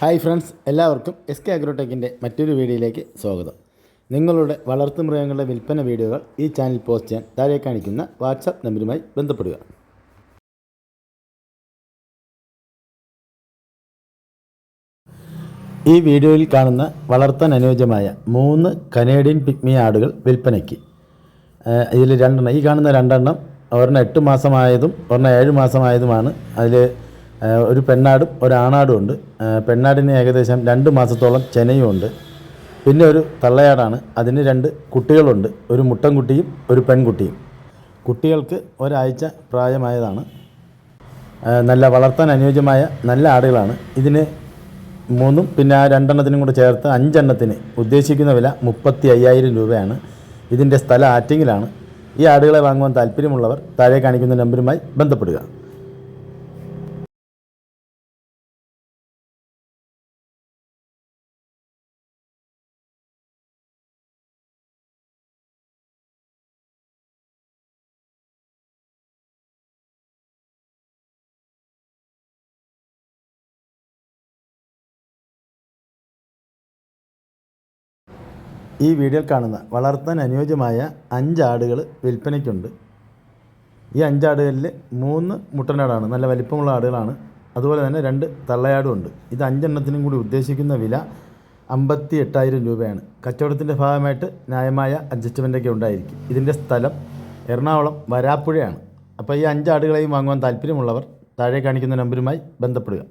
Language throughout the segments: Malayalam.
ഹായ് ഫ്രണ്ട്സ് എല്ലാവർക്കും എസ് കെ അഗ്രോടെക്കിന്റെ മറ്റൊരു വീഡിയോയിലേക്ക് സ്വാഗതം. നിങ്ങളുടെ വളർത്തുമൃഗങ്ങളുടെ വിൽപ്പന വീഡിയോകൾ ഈ ചാനൽ പോസ്റ്റ് ചെയ്യാൻ താഴെ കാണിക്കുന്ന വാട്സാപ്പ് നമ്പറുമായി ബന്ധപ്പെടുക. ഈ വീഡിയോയിൽ കാണുന്ന വളർത്താൻ അനുയോജ്യമായ മൂന്ന് കനേഡിയൻ പിഗ്മി ആടുകൾ വിൽപ്പനയ്ക്ക്. ഇതിൽ രണ്ടെണ്ണം. ഈ കാണുന്ന രണ്ടെണ്ണം ഒരെണ്ണം എട്ട് മാസമായതും ഒരെണ്ണം ഏഴ് മാസമായതുമാണ്. അതിൽ ഒരു പെണ്ണാടും ഒരു ആണാടും ഉണ്ട്. പെണ്ണാടിന് ഏകദേശം രണ്ട് മാസത്തോളം ചെനയും ഉണ്ട്. പിന്നെ ഒരു തള്ളയാടാണ്. അതിന് രണ്ട് കുട്ടികളുണ്ട്. ഒരു മുട്ടൻകുട്ടിയും ഒരു പെൺകുട്ടിയും. കുട്ടികൾക്ക് ഒരാഴ്ച പ്രായമായതാണ്. നല്ല വളർത്താൻ അനുയോജ്യമായ നല്ല ആടുകളാണ്. ഇതിന് മൂന്നും പിന്നെ ആ രണ്ടെണ്ണത്തിനും കൂടെ ചേർത്ത് അഞ്ചെണ്ണത്തിന് ഉദ്ദേശിക്കുന്ന വില മുപ്പത്തി അയ്യായിരം രൂപയാണ്. ഇതിന്റെ സ്ഥലം ആറ്റിങ്ങിലാണ്. ഈ ആടുകളെ വാങ്ങുവാൻ താല്പര്യമുള്ളവർ താഴെ കാണിക്കുന്ന നമ്പരുമായി ബന്ധപ്പെടുക. ഈ വീഡിയോയിൽ കാണുന്ന വളർത്താൻ അനുയോജ്യമായ അഞ്ച് ആടുകൾ വിൽപ്പനയ്ക്കുണ്ട്. ഈ അഞ്ചാടുകളിൽ മൂന്ന് മുട്ടനാടാണ്. നല്ല വലിപ്പമുള്ള ആടുകളാണ്. അതുപോലെ തന്നെ രണ്ട് തള്ളയാടും ഉണ്ട്. ഇത് അഞ്ചെണ്ണത്തിനും കൂടി ഉദ്ദേശിക്കുന്ന വില അമ്പത്തി എട്ടായിരം രൂപയാണ്. കച്ചവടത്തിന്റെ ഭാഗമായിട്ട് ന്യായമായ അഡ്ജസ്റ്റ്മെന്റൊക്കെ ഉണ്ടായിരിക്കും. ഇതിന്റെ സ്ഥലം എറണാകുളം വരാപ്പുഴയാണ്. അപ്പോൾ ഈ അഞ്ചാടുകളെയും വാങ്ങുവാൻ താല്പര്യമുള്ളവർ താഴെ കാണിക്കുന്ന നമ്പരുമായി ബന്ധപ്പെടുക.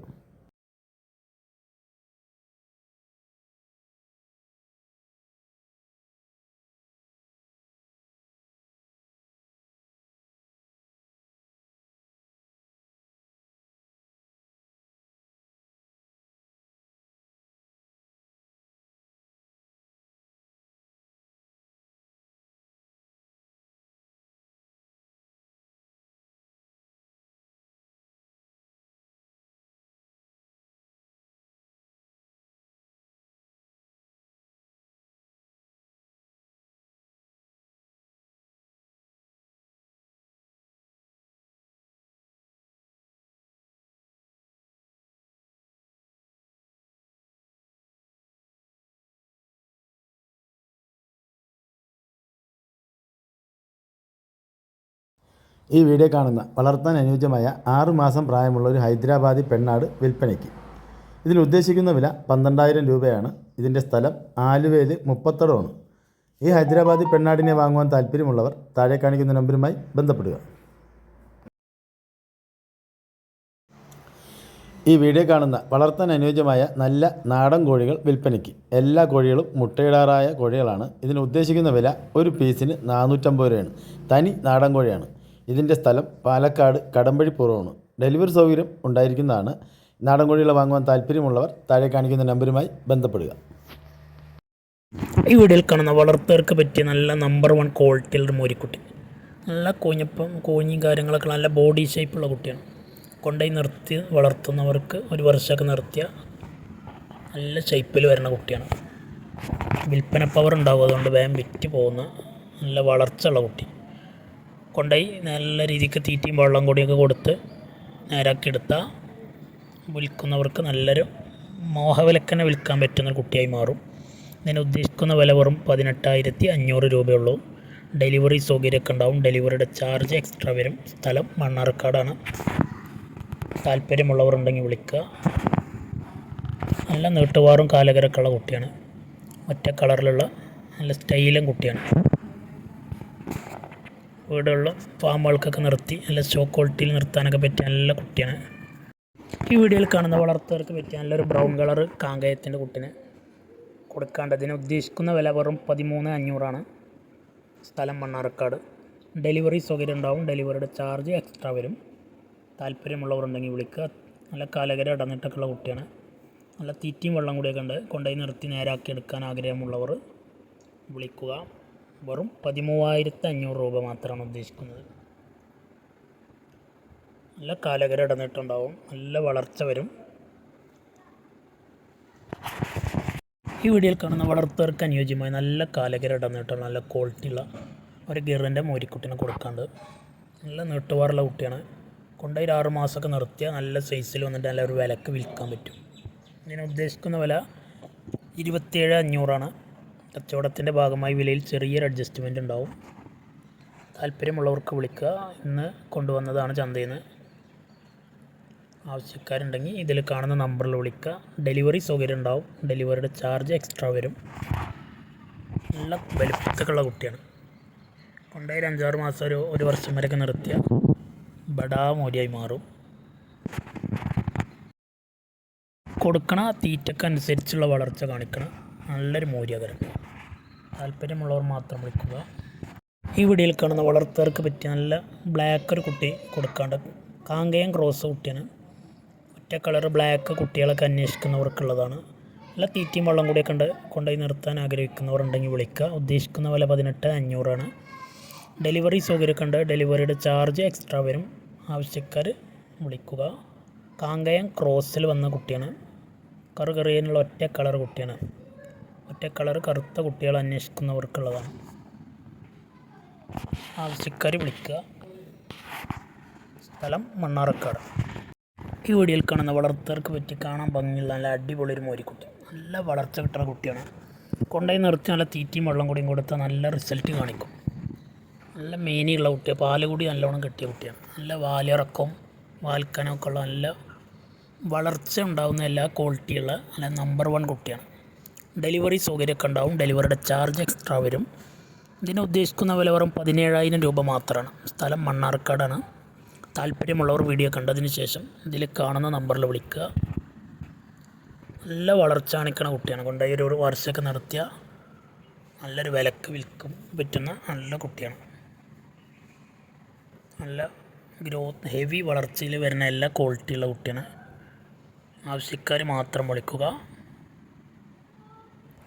ഈ വീഡിയോ കാണുന്ന വളർത്താൻ അനുയോജ്യമായ ആറുമാസം പ്രായമുള്ള ഒരു ഹൈദരാബാദി പെണ്ണാട് വിൽപ്പനയ്ക്ക്. ഇതിൽ ഉദ്ദേശിക്കുന്ന വില പന്ത്രണ്ടായിരം രൂപയാണ്. ഇതിന്റെ സ്ഥലം ആലുവയിൽ മുപ്പത്തടമാണ് ഈ ഹൈദരാബാദി പെണ്ണാടിനെ വാങ്ങുവാൻ താല്പര്യമുള്ളവർ താഴെ കാണിക്കുന്ന നമ്പറുമായി ബന്ധപ്പെടുക. ഈ വീഡിയോ കാണുന്ന വളർത്താൻ അനുയോജ്യമായ നല്ല നാടൻ കോഴികൾ വിൽപ്പനയ്ക്ക്. എല്ലാ കോഴികളും മുട്ടയിടാറായ കോഴികളാണ്. ഇതിന് ഉദ്ദേശിക്കുന്ന വില ഒരു പീസിന് നാനൂറ്റമ്പത് രൂപയാണ്. തനി നാടൻ കോഴിയാണ്. ഇതിന്റെ സ്ഥലം പാലക്കാട് കടമ്പഴി പുറമാണ് ഡെലിവറി സൗകര്യം ഉണ്ടായിരിക്കുന്നതാണ്. നാടൻ കോഴികളെ വാങ്ങുവാൻ താല്പര്യമുള്ളവർ താഴെ കാണിക്കുന്ന നമ്പറുമായി ബന്ധപ്പെടുക. ഈ വീഡിയോയിൽ കാണുന്ന വളർത്തവർക്ക് പറ്റിയ നല്ല നമ്പർ വൺ ക്വാളിറ്റിയുള്ള മോരിക്കുട്ടി. നല്ല കോഞ്ഞപ്പം കോഞ്ഞിയും കാര്യങ്ങളൊക്കെ നല്ല ബോഡി ഷേപ്പുള്ള കുട്ടിയാണ്. കൊണ്ടുപോയി നിർത്തി വളർത്തുന്നവർക്ക് ഒരു വർഷമൊക്കെ നിർത്തിയ നല്ല ഷേപ്പിൽ വരുന്ന കുട്ടിയാണ്. വിൽപ്പന പവർ ഉണ്ടാവും അതുകൊണ്ട് വേഗം വിറ്റ് പോകുന്ന നല്ല വളർച്ചയുള്ള കുട്ടി. കൊണ്ടുപോയി. നല്ല രീതിക്ക് തീറ്റയും വെള്ളം കൂടിയൊക്കെ കൊടുത്ത് നേരാക്കി എടുത്താൽ വിൽക്കുന്നവർക്ക് നല്ലൊരു മോഹവിലക്കനെ വിൽക്കാൻ പറ്റുന്ന കുട്ടിയായി മാറും. ഇതിന് ഉദ്ദേശിക്കുന്ന വില വെറും പതിനെട്ടായിരത്തി അഞ്ഞൂറ് രൂപയുള്ളൂ. ഡെലിവറി സൗകര്യമൊക്കെ ഉണ്ടാവും. ഡെലിവറിയുടെ ചാർജ് എക്സ്ട്രാ വരും. സ്ഥലം മണ്ണാർക്കാടാണ്. താല്പര്യമുള്ളവർ ഉണ്ടെങ്കിൽ വിളിക്കുക. നല്ല നീട്ടുവാറും കാലകരക്കുള്ള കുട്ടിയാണ്. ഒറ്റ കളറിലുള്ള നല്ല സ്റ്റൈലും കുട്ടിയാണ്. വീടുകളിലും ഫാമുകൾക്കൊക്കെ നിർത്തി നല്ല സ്റ്റോക്ക് ക്വാളിറ്റിയിൽ നിർത്താനൊക്കെ പറ്റിയ നല്ല കുട്ടിയാണ്. ഈ വീഡിയോയിൽ കാണുന്ന വളർത്തവർക്ക് പറ്റിയ നല്ലൊരു ബ്രൗൺ കളർ കാങ്കയത്തിന്റെ കുട്ടിനെ കൊടുക്കാണ്ടതിന് ഉദ്ദേശിക്കുന്ന വില വെറും പതിമൂന്ന് അഞ്ഞൂറാണ്. സ്ഥലം മണ്ണാർക്കാട്. ഡെലിവറി സൗകര്യം ഉണ്ടാവും. ഡെലിവറിയുടെ ചാർജ് എക്സ്ട്രാ വരും. താല്പര്യമുള്ളവരുണ്ടെങ്കിൽ വിളിക്കുക. നല്ല കാലകര ഇടന്നിട്ടൊക്കെയുള്ള കുട്ടിയാണ്. നല്ല തീറ്റയും വെള്ളം കൂടിയൊക്കെ ഉണ്ട്. കൊണ്ടുപോയി നിർത്തി നേരാക്കി എടുക്കാൻ ആഗ്രഹമുള്ളവർ വിളിക്കുക. വെറും പതിമൂവായിരത്തി അഞ്ഞൂറ് രൂപ മാത്രമാണ് ഉദ്ദേശിക്കുന്നത്. നല്ല കാലകര ഇടന്നിട്ടുണ്ടാവും നല്ല വളർച്ച വരും. ഈ വീഡിയോയിൽ കാണുന്ന വളർത്തവർക്ക് അനുയോജ്യമായ നല്ല കാലകര ഇടന്നിട്ടുള്ള നല്ല ക്വാളിറ്റിയുള്ള ഒരു ഗിറിന്റെ മോരിക്കുട്ടിനെ കൊടുക്കാണ്ട് നല്ല നീട്ടുപാറുള്ള കുട്ടിയാണ്. കൊണ്ടുപോയി ഒരു ആറ് മാസമൊക്കെ നിർത്തിയാൽ നല്ല സൈസിൽ വന്നിട്ട് നല്ല ഒരു വിലക്ക് വിൽക്കാൻ പറ്റും. ഇതിന് ഉദ്ദേശിക്കുന്ന വില ഇരുപത്തിയേഴ് അഞ്ഞൂറാണ്. കച്ചവടത്തിന്റെ ഭാഗമായി വിലയിൽ ചെറിയൊരു അഡ്ജസ്റ്റ്മെന്റ് ഉണ്ടാവും. താല്പര്യമുള്ളവർക്ക് വിളിക്കുക. ഇന്ന് കൊണ്ടുവന്നതാണ് ചന്തയിൽ നിന്ന് ആവശ്യക്കാരുണ്ടെങ്കിൽ ഇതിൽ കാണുന്ന നമ്പറിൽ വിളിക്കുക. ഡെലിവറി സൗകര്യം ഉണ്ടാവും. ഡെലിവറിയുടെ ചാർജ് എക്സ്ട്രാ വരും. നല്ല വലിപ്പത്തൊക്കെയുള്ള കുട്ടിയാണ്. കൊണ്ടുപോയി അഞ്ചാറ് മാസം ഒരു ഒരു വർഷം വരെയൊക്കെ നിർത്തിയ ബടാ മാറും. കൊടുക്കണ തീറ്റക്കനുസരിച്ചുള്ള വളർച്ച കാണിക്കണം. നല്ലൊരു മൂല്യകരം താല്പര്യമുള്ളവർ മാത്രം വിളിക്കുക. ഈ വീഡിയോയിൽ കാണുന്ന വളർത്തവർക്ക് പറ്റിയ നല്ല ബ്ലാക്ക് ഒരു കുട്ടി കൊടുക്കാണ്ട് കാങ്കയം ക്രോസ് കുട്ടിയാണ്. ഒറ്റ കളർ ബ്ലാക്ക് കുട്ടികളൊക്കെ അന്വേഷിക്കുന്നവർക്കുള്ളതാണ്. നല്ല തീറ്റയും വെള്ളം കൂടിയൊക്കെ ഉണ്ട്. കൊണ്ടുപോയി നിർത്താൻ ആഗ്രഹിക്കുന്നവർ ഉണ്ടെങ്കിൽ വിളിക്കുക. ഉദ്ദേശിക്കുന്ന വില പതിനെട്ട് അഞ്ഞൂറാണ് ഡെലിവറി സൗകര്യമൊക്കെ ഉണ്ട്. ഡെലിവറിയുടെ ചാർജ് എക്സ്ട്രാ വരും. ആവശ്യക്കാർ വിളിക്കുക. കാങ്കയം ക്രോസിൽ വന്ന കുട്ടിയാണ്. കറുകറിയാനുള്ള ഒറ്റ കളർ കുട്ടിയാണ്. ഒറ്റ കളർ കറുത്ത കുട്ടികൾ അന്വേഷിക്കുന്നവർക്കുള്ളതാണ്. ആവശ്യക്കാർ വിളിക്കുക. സ്ഥലം മണ്ണാറക്കാട് ഈ വീഡിയോയിൽ കാണുന്ന വളർത്തവർക്ക് പറ്റി കാണാൻ ഭംഗിയുള്ള നല്ല അടിപൊളി ഒരു മോരിക്കുട്ടി. നല്ല വളർച്ച കിട്ടുന്ന കുട്ടിയാണ്. കൊണ്ടുപോയി നിർത്തി നല്ല തീറ്റയും വെള്ളം കൂടിയും കൊടുത്താൽ നല്ല റിസൾട്ട് കാണിക്കും. നല്ല മേനിയുള്ള കുട്ടിയാണ് പാൽ കൂടി നല്ലോണം കെട്ടിയ കുട്ടിയാണ് നല്ല വാലിറക്കവും വാൽക്കനമൊക്കെ ഉള്ള നല്ല വളർച്ച ഉണ്ടാകുന്ന എല്ലാ ക്വാളിറ്റിയുള്ള നല്ല നമ്പർ വൺ കുട്ടിയാണ്. ഡെലിവറി സൗകര്യമൊക്കെ ഉണ്ടാവും. ഡെലിവറിയുടെ ചാർജ് എക്സ്ട്രാ വരും. ഇതിന് ഉദ്ദേശിക്കുന്ന വില വെറും പതിനേഴായിരം രൂപ മാത്രമാണ്. സ്ഥലം മണ്ണാർക്കാടാണ്. താല്പര്യമുള്ളവർ വീഡിയോ കണ്ടതിന് ശേഷം ഇതിൽ കാണുന്ന നമ്പറിൽ വിളിക്കുക. നല്ല വളർച്ച കാണിക്കണ കുട്ടിയാണ്. കൊണ്ടുപോയി ഒരു വർഷമൊക്കെ നിർത്തിയ നല്ലൊരു വിലക്ക് വിൽക്കും പറ്റുന്ന നല്ല കുട്ടിയാണ്. നല്ല ഗ്രോത്ത് ഹെവി വളർച്ചയിൽ വരുന്ന എല്ലാ ക്വാളിറ്റിയുള്ള കുട്ടിയാണ്. ആവശ്യക്കാർ മാത്രം വിളിക്കുക.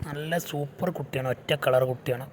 നല്ല സൂപ്പർ കുട്ടിയാണ് ഒറ്റ കളർ കുട്ടിയാണ്.